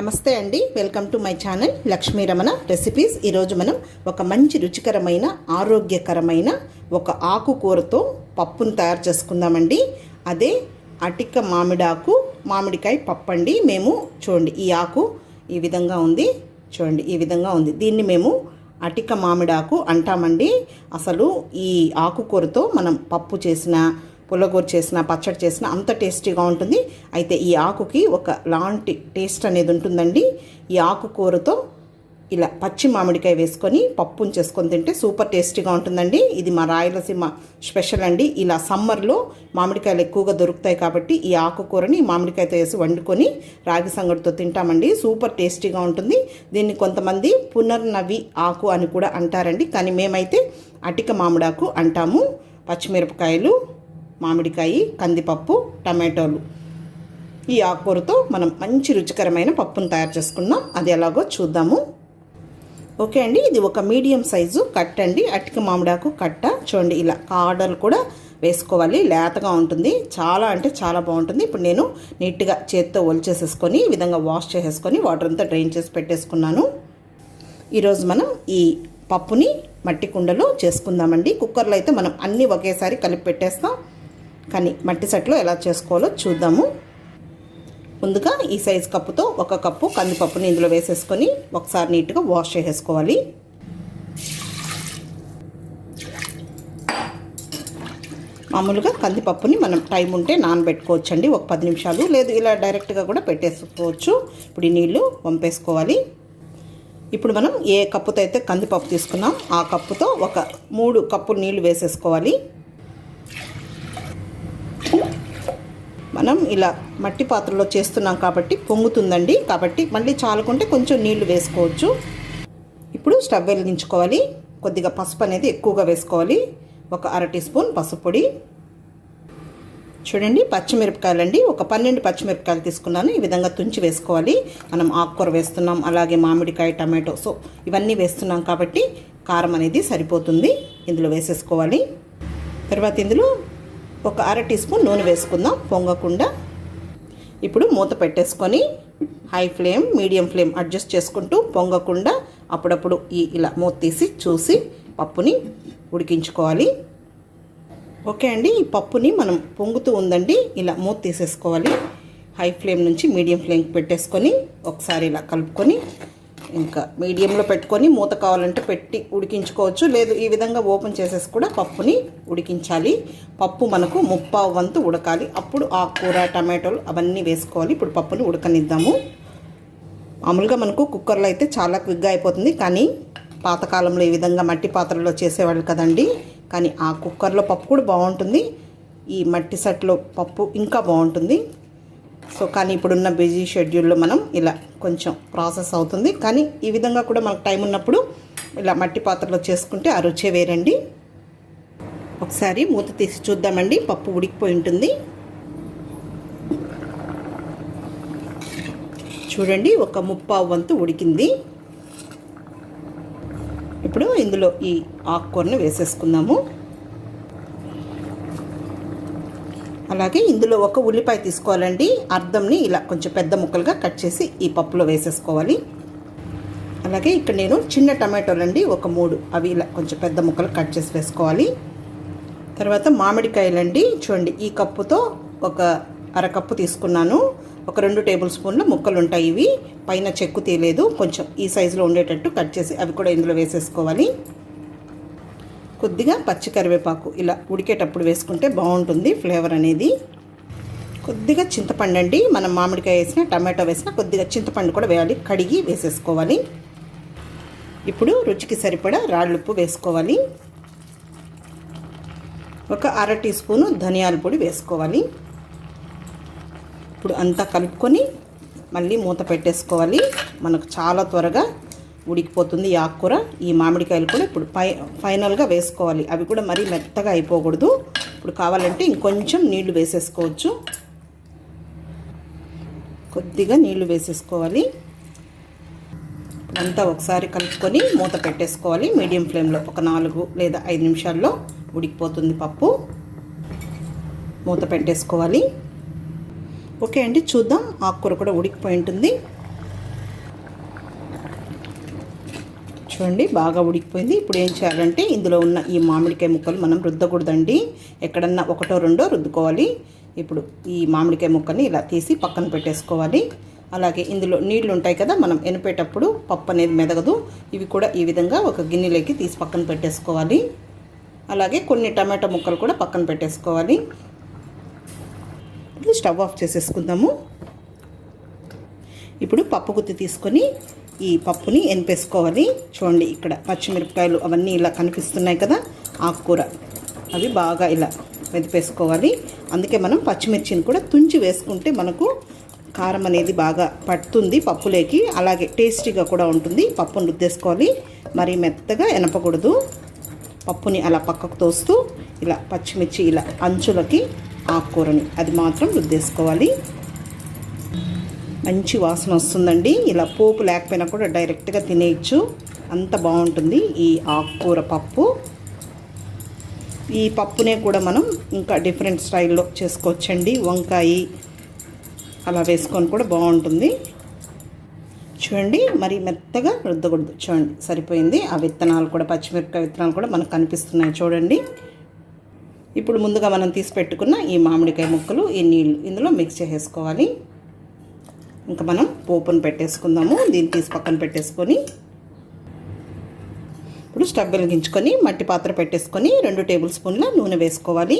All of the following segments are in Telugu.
నమస్తే అండి. Welcome to my channel Lakshmi Ramana recipes. ఈరోజు మనం ఒక మంచి రుచికరమైన ఆరోగ్యకరమైన ఒక ఆకుకూరతో పప్పును తయారు చేసుకుందామండి. అదే అటిక మామిడాకు మామిడికాయ పప్పు అండి మేము చూడండి. ఈ ఆకు ఈ విధంగా ఉంది. చూడండి ఈ విధంగా ఉంది. దీన్ని మేము అటిక మామిడాకు అంటామండి. అసలు ఈ ఆకుకూరతో మనం పప్పు చేసిన పుల్లగూర చేసిన పచ్చడి చేసిన అంత టేస్టీగా ఉంటుంది. అయితే ఈ ఆకుకి ఒక లాంటి టేస్ట్ అనేది ఉంటుందండి. ఈ ఆకుకూరతో ఇలా పచ్చి మామిడికాయ వేసుకొని పప్పును చేసుకొని తింటే సూపర్ టేస్టీగా ఉంటుందండి. ఇది మా రాయలసీమ స్పెషల్ అండి. ఇలా సమ్మర్లో మామిడికాయలు ఎక్కువగా దొరుకుతాయి కాబట్టి ఈ ఆకుకూరని మామిడికాయతో వేసి వండుకొని రాగి సంగటితో తింటామండి. సూపర్ టేస్టీగా ఉంటుంది. దీన్ని కొంతమంది పునర్నవి ఆకు అని కూడా అంటారండి. కానీ మేమైతే అటిక మామిడాకు అంటాము. పచ్చిమిరపకాయలు మామిడికాయ కందిపప్పు టమాటోలు. ఈ ఆకుకూరతో మనం మంచి రుచికరమైన పప్పును తయారు చేసుకుందాం. అది ఎలాగో చూద్దాము. ఓకే అండి ఇది ఒక మీడియం సైజు కట్ అండి. అటిక మామిడాకు కట్ట. చూడండి ఇలా కాడలు కూడా వేసుకోవాలి. లేతగా ఉంటుంది. చాలా అంటే చాలా బాగుంటుంది. ఇప్పుడు నేను నీట్గా చేత్తో ఒలిచేసేసుకొని ఈ విధంగా వాష్ చేసేసుకొని వాటర్ అంతా డ్రైన్ చేసి పెట్టేసుకున్నాను. ఈరోజు మనం ఈ పప్పుని మట్టి కుండలో చేసుకుందామండి. కుక్కర్లో అయితే మనం అన్నీ ఒకేసారి కలిపి పెట్టేస్తాం. కానీ మట్టి సెట్లో ఎలా చేసుకోవాలో చూద్దాము. ముందుగా ఈ సైజ్ కప్పుతో ఒక కప్పు కందిపప్పుని ఇందులో వేసేసుకొని ఒకసారి నీట్గా వాష్ చేసేసుకోవాలి. మామూలుగా కందిపప్పుని మనం టైం ఉంటే నానబెట్టుకోవచ్చండి ఒక పది నిమిషాలు. లేదు ఇలా డైరెక్ట్గా కూడా పెట్టేసుకోవచ్చు. ఇప్పుడు ఈ నీళ్ళు పంపేసుకోవాలి ఇప్పుడు మనం ఏ కప్పుతో అయితే కందిపప్పు తీసుకున్నాం ఆ కప్పుతో ఒక మూడు కప్పులు నీళ్ళు వేసేసుకోవాలి. మనం ఇలా మట్టి పాత్రలో చేస్తున్నాం కాబట్టి పొంగుతుందండి. కాబట్టి మళ్ళీ చాలుకుంటే కొంచెం నీళ్ళు వేసుకోవచ్చు. ఇప్పుడు స్టవ్ వెలిగించుకోవాలి. కొద్దిగా పసుపు అనేది ఎక్కువగా వేసుకోవాలి. ఒక అర టీ స్పూన్ పసుపు పొడి. చూడండి పచ్చిమిరపకాయలు అండి ఒక పన్నెండు పచ్చిమిరపకాయలు తీసుకున్నాను. ఈ విధంగా తుంచి వేసుకోవాలి. మనం ఆకుకూర వేస్తున్నాం. అలాగే మామిడికాయ టమాటో. సో ఇవన్నీ వేస్తున్నాం కాబట్టి కారం అనేది సరిపోతుంది. ఇందులో వేసేసుకోవాలి. తర్వాత ఇందులో ఒక అర టీ స్పూన్ నూనె వేసుకుందాం పొంగకుండా. ఇప్పుడు మూత పెట్టేసుకొని high flame medium flame adjust చేసుకుంటూ పొంగకుండా అప్పుడప్పుడు ఈ ఇలా మూత తీసి చూసి పప్పుని ఉడికించుకోవాలి. ఓకే అండి ఈ పప్పుని మనం పొంగుతూ ఉందండి ఇలా మూత తీసేసుకోవాలి. హై ఫ్లేమ్ నుంచి మీడియం ఫ్లేమ్కి పెట్టేసుకొని ఒకసారి ఇలా కలుపుకొని ఇంకా మీడియంలో పెట్టుకొని మూత కావాలంటే పెట్టి ఉడికించుకోవచ్చు. లేదు ఈ విధంగా ఓపెన్ చేసేసి కూడా పప్పుని ఉడికించాలి. పప్పు మనకు ముప్పావు వంతు ఉడకాలి. అప్పుడు ఆ కూర టమాటోలు అవన్నీ వేసుకోవాలి. ఇప్పుడు పప్పుని ఉడకనిద్దాము. మామూలుగా మనకు కుక్కర్లో అయితే చాలా క్విక్గా అయిపోతుంది. కానీ పాతకాలంలో ఈ విధంగా మట్టి పాత్రలో చేసేవాళ్ళు కదండి. కానీ ఆ కుక్కర్లో పప్పు కూడా బాగుంటుంది. ఈ మట్టి సెట్లో పప్పు ఇంకా బాగుంటుంది. సో కానీ ఇప్పుడున్న బిజీ షెడ్యూల్లో మనం ఇలా కొంచెం ప్రాసెస్ అవుతుంది. కానీ ఈ విధంగా కూడా మనకు టైం ఉన్నప్పుడు ఇలా మట్టి పాత్రలో చేసుకుంటే ఆ రుచే వేరండి. ఒకసారి మూత తీసి చూద్దామండి. పప్పు ఉడికిపోయి ఉంటుంది. చూడండి ఒక ముప్పావు వంతు ఉడికింది. ఇప్పుడు ఇందులో ఈ ఆకుకూరను వేసేసుకుందాము. అలాగే ఇందులో ఒక ఉల్లిపాయ తీసుకోవాలండి. అర్ధంని ఇలా కొంచెం పెద్ద ముక్కలుగా కట్ చేసి ఈ పప్పులో వేసేసుకోవాలి. అలాగే ఇక్కడ నేను చిన్న టమాటోలండి ఒక మూడు. అవి ఇలా కొంచెం పెద్ద ముక్కలు కట్ చేసి వేసుకోవాలి. తర్వాత మామిడికాయలండి. చూడండి ఈ కప్పుతో ఒక అరకప్పు తీసుకున్నాను. ఒక రెండు టేబుల్ స్పూన్ల ముక్కలు ఉంటాయి ఇవి. పైన చెక్కు తీయలేదు. కొంచెం ఈ సైజులో ఉండేటట్టు కట్ చేసి అవి కూడా ఇందులో వేసేసుకోవాలి. కొద్దిగా పచ్చి కరివేపాకు ఇలా ఉడికేటప్పుడు వేసుకుంటే బాగుంటుంది ఫ్లేవర్ అనేది. కొద్దిగా చింతపండు అండి. మనం మామిడికాయ వేసిన టమాటో వేసిన కొద్దిగా చింతపండు కూడా వేయాలి. కడిగి వేసేసుకోవాలి. ఇప్పుడు రుచికి సరిపడా రాళ్ళుప్పు వేసుకోవాలి. ఒక అర టీ స్పూను ధనియాల పొడి వేసుకోవాలి. ఇప్పుడు అంతా కలుపుకొని మళ్ళీ మూత పెట్టేసుకోవాలి. మనకు చాలా త్వరగా ఉడికిపోతుంది ఈ ఆకుకూర. ఈ మామిడికాయలు కూడా ఇప్పుడు పై ఫైనల్గా వేసుకోవాలి. అవి కూడా మరీ మెత్తగా అయిపోకూడదు. ఇప్పుడు కావాలంటే ఇంకొంచెం నీళ్ళు వేసేసుకోవచ్చు. కొద్దిగా నీళ్ళు వేసేసుకోవాలి. అంతా ఒకసారి కలుపుకొని మూత పెట్టేసుకోవాలి. మీడియం ఫ్లేమ్లో ఒక నాలుగు లేదా ఐదు నిమిషాల్లో ఉడికిపోతుంది పప్పు. మూత పెట్టేసుకోవాలి. ఓకే అండి చూద్దాం. ఆకుకూర కూడా ఉడికిపోయి ఉంటుంది. చూడండి బాగా ఉడికిపోయింది. ఇప్పుడు ఏం చేయాలంటే ఇందులో ఉన్న ఈ మామిడికాయ ముక్కలు మనం రుద్దకూడదండి. ఎక్కడన్నా ఒకటో రెండో రుద్దుకోవాలి. ఇప్పుడు ఈ మామిడికాయ ముక్కల్ని ఇలా తీసి పక్కన పెట్టేసుకోవాలి. అలాగే ఇందులో నీళ్ళు ఉంటాయి కదా మనం ఎనిపేటప్పుడు పప్పు అనేది మెదగదు. ఇవి కూడా ఈ విధంగా ఒక గిన్నెలోకి తీసి పక్కన పెట్టేసుకోవాలి. అలాగే కొన్ని టమాటా ముక్కలు కూడా పక్కన పెట్టేసుకోవాలి. ఇప్పుడు స్టవ్ ఆఫ్ చేసేసుకుందాము. ఇప్పుడు పప్పు గుత్తి తీసుకొని ఈ పప్పుని ఎనిపేసుకోవాలి. చూడండి ఇక్కడ పచ్చిమిరపకాయలు అవన్నీ ఇలా కనిపిస్తున్నాయి కదా ఆకుకూర. అవి బాగా ఇలా వెదిపేసుకోవాలి అందుకే మనం పచ్చిమిర్చిని కూడా తుంచి వేసుకుంటే మనకు కారం అనేది బాగా పడుతుంది పప్పులోకి. అలాగే టేస్టీగా కూడా ఉంటుంది. పప్పును రుద్దేసుకోవాలి. మరీ మెత్తగా ఎనపకూడదు. పప్పుని అలా పక్కకు తోస్తూ ఇలా పచ్చిమిర్చి ఇలా అంచులకి ఆకుకూరని అది మాత్రం రుద్దేసుకోవాలి. మంచి వాసన వస్తుందండి. ఇలా పోపు లేకపోయినా కూడా డైరెక్ట్గా తినేయచ్చు. అంత బాగుంటుంది ఈ ఆకుకూర పప్పు. ఈ పప్పునే కూడా మనం ఇంకా డిఫరెంట్ స్టైల్లో చేసుకోవచ్చండి. వంకాయ అలా వేసుకొని కూడా బాగుంటుంది. చూడండి మరి మెత్తగా రుద్దకూడదు. చూడండి సరిపోయింది. ఆ విత్తనాలు కూడా పచ్చిమిరపకాయ విత్తనాలు కూడా మనకు కనిపిస్తున్నాయి చూడండి. ఇప్పుడు ముందుగా మనం తీసి పెట్టుకున్న ఈ మామిడికాయ ముక్కలు ఈ నీళ్ళు ఇందులో మిక్స్ చేసేసుకోవాలి. ఇంకా మనం పోపును పెట్టేసుకుందాము. దీన్ని తీసి పక్కన పెట్టేసుకొని ఇప్పుడు స్టవ్ వెలిగించుకొని మట్టి పాత్ర పెట్టేసుకొని రెండు టేబుల్ స్పూన్ల నూనె వేసుకోవాలి.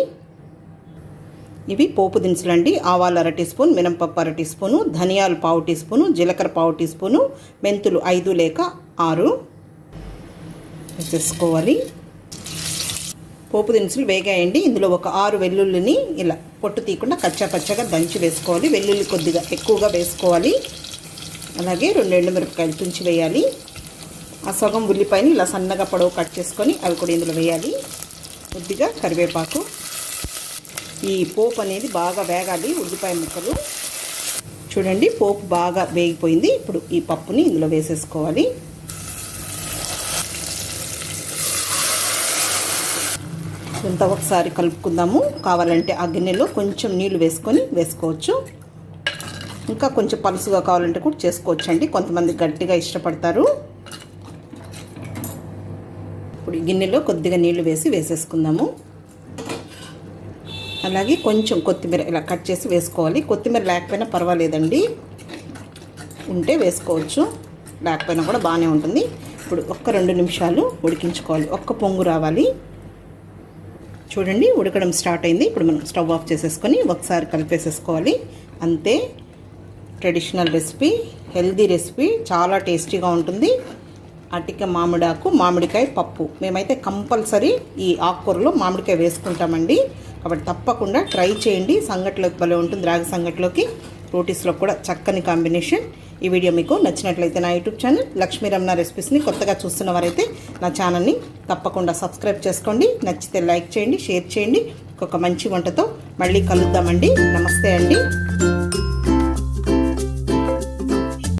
ఇవి పోపు దినుసులు అండి ఆవాలు అర టీ స్పూన్ మినపప్పు అర టీ స్పూను ధనియాలు పావు టీ స్పూను జీలకర్ర పావు టీ స్పూను మెంతులు ఐదు లేక ఆరు వేసేసుకోవాలి. పోపు దినుసులు వేగాయండి. ఇందులో ఒక ఆరు వెల్లుల్లిని ఇలా పొట్టు తీయకుండా కచ్చా పచ్చగా దంచి వేసుకోవాలి. వెల్లుల్లి కొద్దిగా ఎక్కువగా వేసుకోవాలి. అలాగే రెండు రెండు మిరపకాయలు తుంచి వేయాలి. ఆ సగం ఉల్లిపాయని ఇలా సన్నగా పొడవు కట్ చేసుకొని అవి కూడా ఇందులో వేయాలి. కొద్దిగా కరివేపాకు. ఈ పోపు అనేది బాగా వేగాలి. ఉల్లిపాయ ముక్కలు. చూడండి పోపు బాగా వేగిపోయింది. ఇప్పుడు ఈ పప్పుని ఇందులో వేసేసుకోవాలి. ఇంత ఒకసారి కలుపుకుందాము. కావాలంటే ఆ గిన్నెలో కొంచెం నీళ్ళు వేసుకొని వేసుకోవచ్చు. ఇంకా కొంచెం పలుసుగా కావాలంటే కూడా చేసుకోవచ్చు అండి కొంతమంది గట్టిగా ఇష్టపడతారు. ఇప్పుడు గిన్నెలో కొద్దిగా నీళ్ళు వేసి వేసేసుకుందాము. అలాగే కొంచెం కొత్తిమీర ఇలా కట్ చేసి వేసుకోవాలి. కొత్తిమీర లేకపోయినా పర్వాలేదండి. ఉంటే వేసుకోవచ్చు. లేకపోయినా కూడా బాగానే ఉంటుంది. ఇప్పుడు ఒక్క రెండు నిమిషాలు ఉడికించుకోవాలి. ఒక్క పొంగు రావాలి. చూడండి ఉడకడం స్టార్ట్ అయింది. ఇప్పుడు మనం స్టవ్ ఆఫ్ చేసేసుకొని ఒకసారి కలిపేసేసుకోవాలి. అంతే ట్రెడిషనల్ రెసిపీ హెల్దీ రెసిపీ చాలా టేస్టీగా ఉంటుంది. అటిక మామిడాకు మామిడికాయ పప్పు. మేమైతే కంపల్సరీ ఈ ఆకుకూరలో మామిడికాయ వేసుకుంటామండి. కాబట్టి తప్పకుండా ట్రై చేయండి. సంగట్లోకి భలే ఉంటుంది రాగి సంగట్లోకి. రోటీస్లో కూడా చక్కని కాంబినేషన్. ఈ వీడియో మీకు నచ్చినట్లయితే నా యూట్యూబ్ ఛానల్ లక్ష్మీ రమణ రెసిపీస్ని కొత్తగా చూస్తున్న వారైతే నా ఛానల్ని తప్పకుండా సబ్స్క్రైబ్ చేసుకోండి. నచ్చితే లైక్ చేయండి షేర్ చేయండి. ఒక మంచి వంటతో మళ్ళీ కలుద్దామండి. నమస్తే అండి.